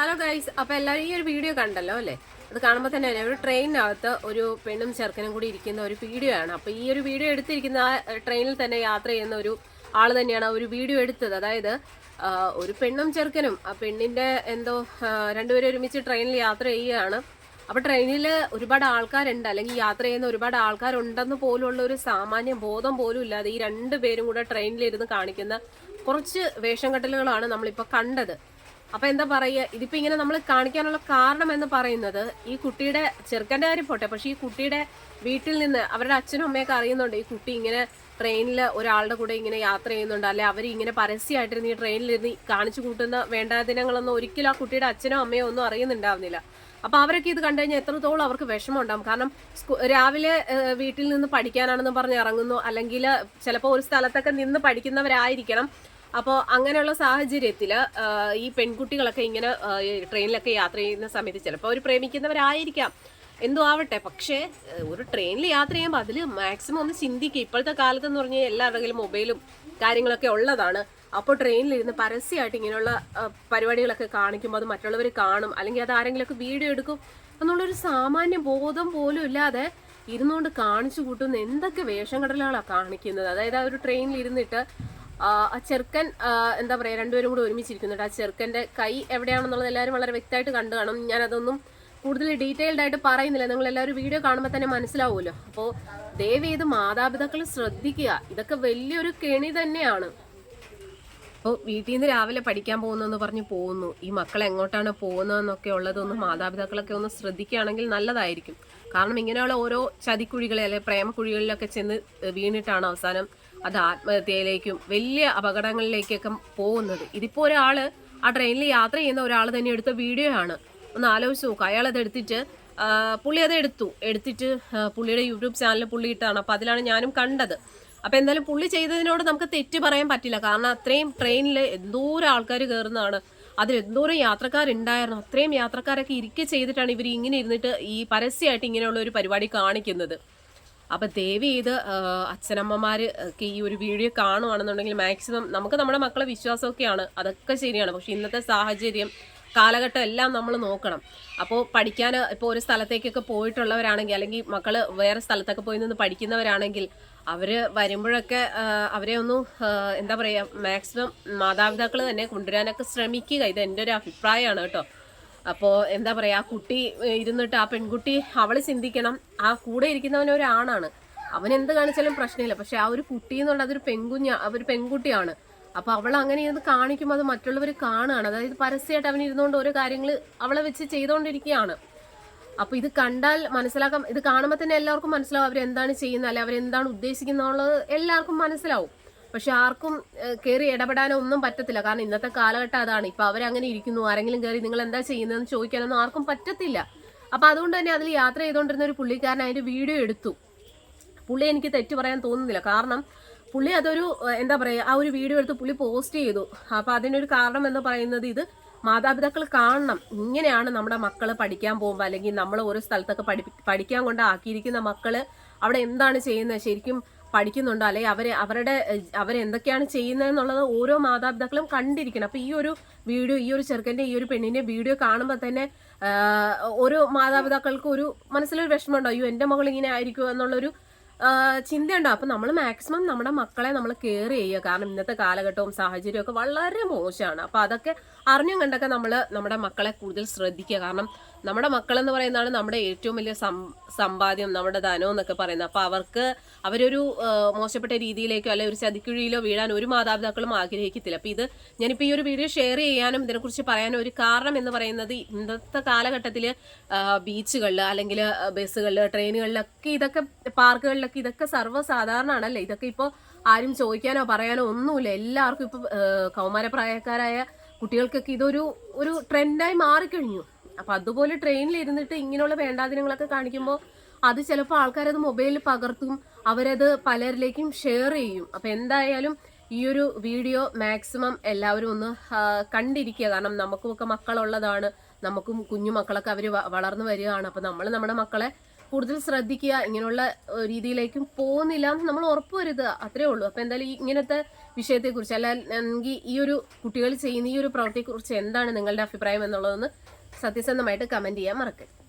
Hello guys അപ്പോൾ എല്ലാവരും ഈ ഒരു വീഡിയോ കണ്ടല്ലോ അല്ലേ? അത് കാണുമ്പോൾ തന്നെ ഒരു ട്രെയിനിനകത്ത് ഒരു പെണ്ണും ചെറുക്കനും കൂടി ഇരിക്കുന്ന ഒരു വീഡിയോ ആണ്. അപ്പൊ ഈ ഒരു വീഡിയോ എടുത്തിരിക്കുന്ന ആ ട്രെയിനിൽ തന്നെ യാത്ര ചെയ്യുന്ന ഒരു ആൾ തന്നെയാണ് ഒരു വീഡിയോ എടുത്തത്. അതായത് ഒരു പെണ്ണും ചെറുക്കനും ആ പെണ്ണിന്റെ എന്തോ രണ്ടുപേരും ഒരുമിച്ച് ട്രെയിനിൽ യാത്ര ചെയ്യുകയാണ്. അപ്പോൾ ട്രെയിനിൽ ഒരുപാട് ആൾക്കാരുണ്ട്. അല്ലെങ്കിൽ യാത്ര ചെയ്യുന്ന ഒരുപാട് ആൾക്കാരുണ്ടെന്ന് പോലുള്ള ഒരു സാമാന്യ ബോധം പോലും ഇല്ലാതെ ഈ രണ്ട് പേരും കൂടെ ട്രെയിനിലിരുന്ന് കാണിക്കുന്ന കുറച്ച് വേഷം കെട്ടലുകളാണ് നമ്മളിപ്പോൾ കണ്ടത്. അപ്പൊ എന്താ പറയുക ഇതിപ്പോ ഇങ്ങനെ നമ്മൾ കാണിക്കാനുള്ള കാരണം എന്ന് പറയുന്നത് ഈ കുട്ടിയുടെ ചെറുക്കന്റെ കാര്യം പോട്ടെ. പക്ഷെ ഈ കുട്ടിയുടെ വീട്ടിൽ നിന്ന് അവരുടെ അച്ഛനും അമ്മയൊക്കെ അറിയുന്നുണ്ട് ഈ കുട്ടി ഇങ്ങനെ ട്രെയിനിൽ ഒരാളുടെ കൂടെ ഇങ്ങനെ യാത്ര ചെയ്യുന്നുണ്ട്. അല്ലെ അവർ ഇങ്ങനെ പരസ്യമായിട്ടിരുന്ന് ഈ ട്രെയിനിലിരുന്ന് കാണിച്ചു കൂട്ടുന്ന വേണ്ടാദിനങ്ങളൊന്നും ഒരിക്കലും ആ കുട്ടിയുടെ അച്ഛനോ അമ്മയോ ഒന്നും അറിയുന്നുണ്ടാവുന്നില്ല. അപ്പൊ അവരൊക്കെ ഇത് കണ്ടു കഴിഞ്ഞാൽ എത്രത്തോളം അവർക്ക് വിഷമം ഉണ്ടാവും കാരണം രാവിലെ വീട്ടിൽ നിന്ന് പഠിക്കാനാണെന്ന് പറഞ്ഞ് ഇറങ്ങുന്നു. അല്ലെങ്കിൽ ചിലപ്പോൾ ഒരു സ്ഥലത്തൊക്കെ നിന്ന് പഠിക്കുന്നവരായിരിക്കണം. അപ്പോൾ അങ്ങനെയുള്ള സാഹചര്യത്തിൽ ഈ പെൺകുട്ടികളൊക്കെ ഇങ്ങനെ ട്രെയിനിലൊക്കെ യാത്ര ചെയ്യുന്ന സമയത്ത് ചിലപ്പോൾ അവർ പ്രേമിക്കുന്നവരായിരിക്കാം. എന്തോ ആവട്ടെ പക്ഷേ ഒരു ട്രെയിനിൽ യാത്ര ചെയ്യുമ്പോൾ അതിൽ മാക്സിമം ഒന്ന് ചിന്തിക്കുക ഇപ്പോഴത്തെ കാലത്ത് എന്ന് പറഞ്ഞാൽ എല്ലാവരുടെ മൊബൈലും കാര്യങ്ങളൊക്കെ ഉള്ളതാണ്. അപ്പോൾ ട്രെയിനിലിരുന്ന് പരസ്യമായിട്ട് ഇങ്ങനെയുള്ള പരിപാടികളൊക്കെ കാണിക്കുമ്പോൾ അത് മറ്റുള്ളവർ കാണും. അല്ലെങ്കിൽ അത് ആരെങ്കിലുമൊക്കെ വീഡിയോ എടുക്കും. എന്നുള്ളൊരു സാമാന്യ ബോധം പോലും ഇല്ലാതെ ഇരുന്നുകൊണ്ട് കാണിച്ചു കൂട്ടുന്ന എന്തൊക്കെ വേഷം കടലുകളാണ് കാണിക്കുന്നത്. അതായത് ആ ഒരു ട്രെയിനിൽ ഇരുന്നിട്ട് ആ ചെറുക്കൻ എന്താ പറയുക രണ്ടുപേരും കൂടി ഒരുമിച്ചിരിക്കുന്നുണ്ട്. ആ ചെറുക്കന്റെ കൈ എവിടെയാണെന്നുള്ളത് എല്ലാവരും വളരെ വ്യക്തമായിട്ട് കണ്ടു കാണും. ഞാനതൊന്നും കൂടുതൽ ഡീറ്റെയിൽഡ് ആയിട്ട് പറയുന്നില്ല. നിങ്ങൾ എല്ലാവരും വീഡിയോ കാണുമ്പോൾ തന്നെ മനസ്സിലാവുമല്ലോ. അപ്പോൾ ദയവ് ചെയ്ത് മാതാപിതാക്കൾ ശ്രദ്ധിക്കുക. ഇതൊക്കെ വലിയൊരു കെണി തന്നെയാണ്. അപ്പോൾ വീട്ടിൽ നിന്ന് രാവിലെ പഠിക്കാൻ പോകുന്നെന്ന് പറഞ്ഞ് പോകുന്നു. ഈ മക്കൾ എങ്ങോട്ടാണ് പോകുന്നതെന്നൊക്കെ ഉള്ളതൊന്ന് മാതാപിതാക്കളൊക്കെ ഒന്ന് ശ്രദ്ധിക്കുകയാണെങ്കിൽ നല്ലതായിരിക്കും. കാരണം ഇങ്ങനെയുള്ള ഓരോ ചതിക്കുഴികളെ അല്ലെങ്കിൽ പ്രേമക്കുഴികളിലൊക്കെ ചെന്ന് വീണിട്ടാണ് അവസാനം അത് ആത്മഹത്യയിലേക്കും വലിയ അപകടങ്ങളിലേക്കൊക്കെ പോകുന്നത്. ഇതിപ്പോൾ ഒരാൾ ആ ട്രെയിനിൽ യാത്ര ചെയ്യുന്ന ഒരാൾ തന്നെ എടുത്ത വീഡിയോ ആണ്. ഒന്ന് ആലോചിച്ച് നോക്കുക അയാൾ അത് എടുത്തിട്ട് പുള്ളി അത് എടുത്തു. എടുത്തിട്ട് പുള്ളിയുടെ യൂട്യൂബ് ചാനലിൽ പുള്ളി ഇട്ടാണ് അപ്പോൾ അതിലാണ് ഞാനും കണ്ടത്. അപ്പോൾ എന്തായാലും പുള്ളി ചെയ്തതിനോട് നമുക്ക് തെറ്റ് പറയാൻ പറ്റില്ല. കാരണം അത്രയും ട്രെയിനിൽ എന്തോരം ആൾക്കാർ കയറുന്നതാണ് അതിൽ എന്തോരം യാത്രക്കാരുണ്ടായിരുന്നു. അത്രയും യാത്രക്കാരൊക്കെ ഇരിക്കെ ചെയ്തിട്ടാണ് ഇവർ ഇങ്ങനെ ഇരുന്നിട്ട് ഈ പരസ്യമായിട്ട് ഇങ്ങനെയുള്ള ഒരു പരിപാടി കാണിക്കുന്നത്. അപ്പൊ ദേവി ഇത് അച്ഛനമ്മമാർ ഒക്കെ ഈ ഒരു വീഡിയോ കാണുവാണെന്നുണ്ടെങ്കിൽ മാക്സിമം നമുക്ക് നമ്മുടെ മക്കളെ വിശ്വാസമൊക്കെയാണ്. അതൊക്കെ ശരിയാണ്. പക്ഷെ ഇന്നത്തെ സാഹചര്യം കാലഘട്ടം എല്ലാം നമ്മൾ നോക്കണം. അപ്പോൾ പഠിക്കാൻ ഇപ്പോൾ ഒരു സ്ഥലത്തേക്കൊക്കെ പോയിട്ടുള്ളവരാണെങ്കിൽ അല്ലെങ്കിൽ മക്കൾ വേറെ സ്ഥലത്തൊക്കെ പോയി നിന്ന് പഠിക്കുന്നവരാണെങ്കിൽ അവർ വരുമ്പോഴൊക്കെ അവരെ ഒന്ന് എന്താ പറയുക മാക്സിമം മാതാപിതാക്കൾ തന്നെ കൊണ്ടുവരാനൊക്കെ ശ്രമിക്കുക. ഇത് എന്റെ ഒരു അഭിപ്രായമാണ് കേട്ടോ. അപ്പോൾ എന്താ പറയുക ആ കുട്ടി ഇരുന്നിട്ട് ആ പെൺകുട്ടി അവൾ ചിന്തിക്കണം. ആ കൂടെ ഇരിക്കുന്നവൻ ഒരാണാണ്. അവൻ എന്ത് കാണിച്ചാലും പ്രശ്നമില്ല. പക്ഷെ ആ ഒരു കുട്ടി എന്നുള്ളത് അതൊരു പെൺകുഞ്ഞ ഒരു പെൺകുട്ടിയാണ്. അപ്പോൾ അവൾ അങ്ങനെ ഇരുന്ന് കാണിക്കുമ്പോൾ അത് മറ്റുള്ളവർ കാണുകയാണ്. അതായത് പരസ്യമായിട്ട് അവൻ ഇരുന്നുകൊണ്ട് ഓരോ കാര്യങ്ങൾ അവളെ വെച്ച് ചെയ്തുകൊണ്ടിരിക്കുകയാണ് അപ്പോൾ ഇത് കണ്ടാൽ മനസ്സിലാക്കാം ഇത് കാണുമ്പോൾ തന്നെ എല്ലാവർക്കും മനസ്സിലാവും അവരെന്താണ് ചെയ്യുന്നത് അല്ലെ അവരെന്താണ് ഉദ്ദേശിക്കുന്നുള്ളത് എല്ലാവർക്കും മനസ്സിലാവും. പക്ഷെ ആർക്കും കയറി ഇടപെടാനോ ഒന്നും പറ്റത്തില്ല. കാരണം ഇന്നത്തെ കാലഘട്ടം അതാണ്. ഇപ്പൊ അവരങ്ങനെ ഇരിക്കുന്നു. ആരെങ്കിലും കയറി നിങ്ങൾ എന്താ ചെയ്യുന്നതെന്ന് ചോദിക്കാനൊന്നും ആർക്കും പറ്റത്തില്ല. അപ്പൊ അതുകൊണ്ട് തന്നെ അതിൽ യാത്ര ചെയ്തുകൊണ്ടിരുന്ന ഒരു പുള്ളിക്കാരൻ അതിന്റെ വീഡിയോ എടുത്തു. പുള്ളി എനിക്ക് തെറ്റ് പറയാൻ തോന്നുന്നില്ല. കാരണം പുള്ളി അതൊരു എന്താ പറയുക ആ ഒരു വീഡിയോ എടുത്ത് പുള്ളി പോസ്റ്റ് ചെയ്തു. അപ്പൊ അതിനൊരു കാരണം എന്ന് പറയുന്നത് ഇത് മാതാപിതാക്കൾ കാണണം. ഇങ്ങനെയാണ് നമ്മുടെ മക്കൾ പഠിക്കാൻ പോകുമ്പോൾ അല്ലെങ്കിൽ നമ്മൾ ഓരോ സ്ഥലത്തൊക്കെ പഠി പഠിക്കാൻ കൊണ്ട് ആക്കിയിരിക്കുന്ന മക്കൾ അവിടെ എന്താണ് ചെയ്യുന്നത്? ശരിക്കും പഠിക്കുന്നുണ്ടോ? അല്ലെങ്കിൽ അവരെ അവരുടെ അവരെന്തൊക്കെയാണ് ചെയ്യുന്നതെന്നുള്ളത് ഓരോ മാതാപിതാക്കളും കണ്ടിരിക്കണം. അപ്പോൾ ഈ ഒരു വീഡിയോ ഈ ഒരു ചെറുക്കന്റെ ഈ ഒരു പെണ്ണിന്റെ വീഡിയോ കാണുമ്പോൾ തന്നെ ഓരോ മാതാപിതാക്കൾക്കും ഒരു മനസ്സിലൊരു വിഷമമുണ്ടോ? അയ്യോ എന്റെ മകൾ ഇങ്ങനെ ആയിരിക്കുമോ? എന്നുള്ളൊരു ചിന്തയുണ്ടോ? അപ്പൊ നമ്മൾ മാക്സിമം നമ്മുടെ മക്കളെ നമ്മൾ കെയർ ചെയ്യുക. കാരണം ഇന്നത്തെ കാലഘട്ടവും സാഹചര്യവും ഒക്കെ വളരെ മോശമാണ്. അപ്പൊ അതൊക്കെ അറിഞ്ഞും കണ്ടൊക്കെ നമ്മൾ നമ്മുടെ മക്കളെ കൂടുതൽ ശ്രദ്ധിക്കുക. കാരണം നമ്മുടെ മക്കൾ എന്ന് പറയുന്നതാണ് നമ്മുടെ ഏറ്റവും വലിയ സമ്പാദ്യം നമ്മുടെ ധനം എന്നൊക്കെ പറയുന്നത്. അപ്പോൾ അവർക്ക് അവരൊരു മോശപ്പെട്ട രീതിയിലേക്കോ അല്ലെങ്കിൽ ഒരു ചതിക്കുഴിയിലോ വീഴാൻ ഒരു മാതാപിതാക്കളും ആഗ്രഹിക്കത്തില്ല. അപ്പോൾ ഇത് ഞാനിപ്പോൾ ഈ ഒരു വീഡിയോ ഷെയർ ചെയ്യാനും ഇതിനെക്കുറിച്ച് പറയാനും ഒരു കാരണം എന്ന് പറയുന്നത് ഇന്നത്തെ കാലഘട്ടത്തിൽ ബീച്ചുകളിൽ അല്ലെങ്കിൽ ബസ്സുകളിൽ ട്രെയിനുകളിലൊക്കെ ഇതൊക്കെ പാർക്കുകളിലൊക്കെ ഇതൊക്കെ സർവസാധാരണമാണല്ലേ ഇതൊക്കെ ഇപ്പോൾ ആരും ചോദിക്കാനോ പറയാനോ ഒന്നുമില്ല. എല്ലാവർക്കും ഇപ്പോൾ കൗമാരപ്രായക്കാരായ കുട്ടികൾക്കൊക്കെ ഇതൊരു ഒരു ട്രെൻഡായി മാറിക്കഴിഞ്ഞു. അപ്പൊ അതുപോലെ ട്രെയിനിൽ ഇരുന്നിട്ട് ഇങ്ങനെയുള്ള വേണ്ടാദിനങ്ങളൊക്കെ കാണിക്കുമ്പോൾ അത് ചിലപ്പോൾ ആൾക്കാരത് മൊബൈലിൽ പകർത്തും അവരത് പലരിലേക്കും ഷെയർ ചെയ്യും. അപ്പൊ എന്തായാലും ഈ ഒരു വീഡിയോ മാക്സിമം എല്ലാവരും ഒന്ന് കണ്ടിരിക്കുക. കാരണം നമുക്കുമൊക്കെ മക്കളുള്ളതാണ്. നമുക്കും കുഞ്ഞു മക്കളൊക്കെ അവർ വളർന്നു വരികയാണ്. അപ്പൊ നമ്മൾ നമ്മുടെ മക്കളെ കൂടുതൽ ശ്രദ്ധിക്കുക. ഇങ്ങനെയുള്ള രീതിയിലേക്കും പോകുന്നില്ല എന്ന് നമ്മൾ ഉറപ്പ് അത്രേ ഉള്ളൂ. അപ്പൊ എന്തായാലും ഇങ്ങനത്തെ വിഷയത്തെക്കുറിച്ച് അല്ലെങ്കിൽ ഈ ഒരു കുട്ടികൾ ചെയ്യുന്ന ഈ ഒരു പ്രവൃത്തിയെക്കുറിച്ച് എന്താണ് നിങ്ങളുടെ അഭിപ്രായം എന്നുള്ളതെന്ന് സത്യസന്ധമായിട്ട് കമന്റ് ചെയ്യാൻ മറക്കരുത്.